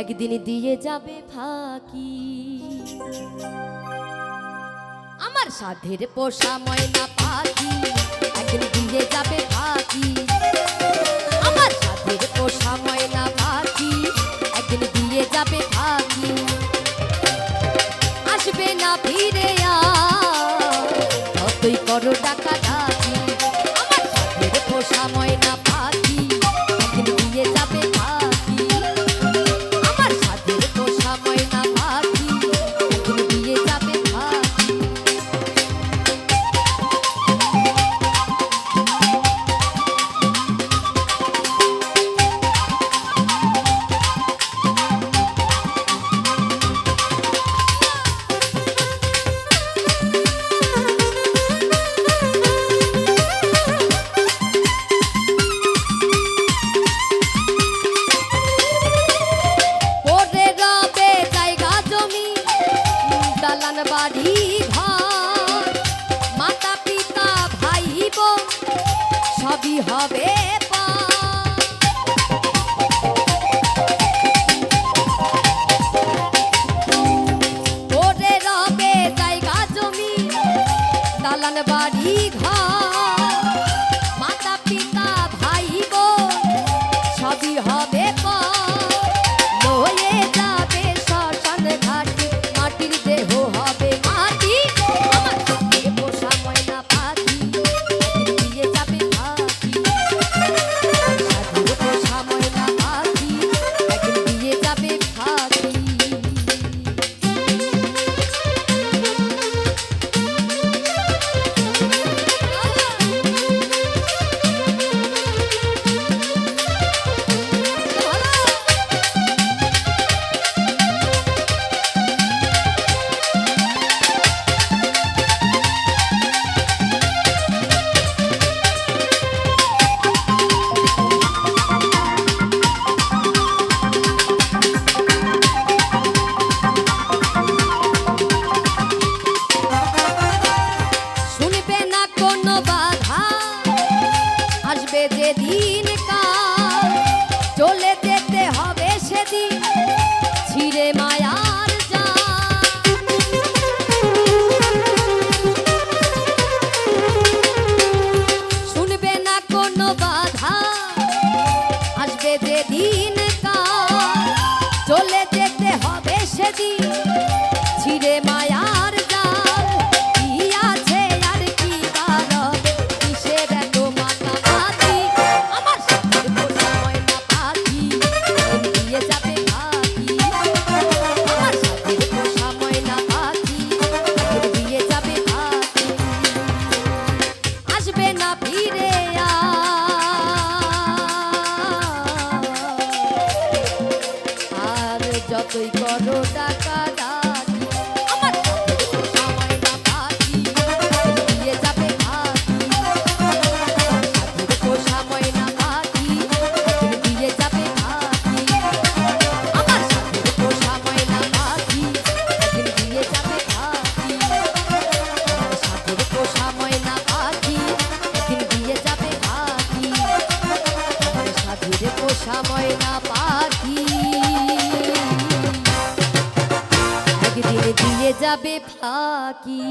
একদিন দিয়ে যাবে ফাঁকি। আমার সাধের পোষা ময়না পাখি একদিন দিয়ে যাবে ফাঁকি। আমার সাধের পোষা ময়না পাখি একদিন দিয়ে যাবে ফাঁকি। আসবে না ফিরে আর তুই করো টাকা দালান বাড়ি ঘর। মাতা পিতা ভাই বোন সবই হবে মাতা পিতা ভাই বোন lagi যাবে ফাঁকি।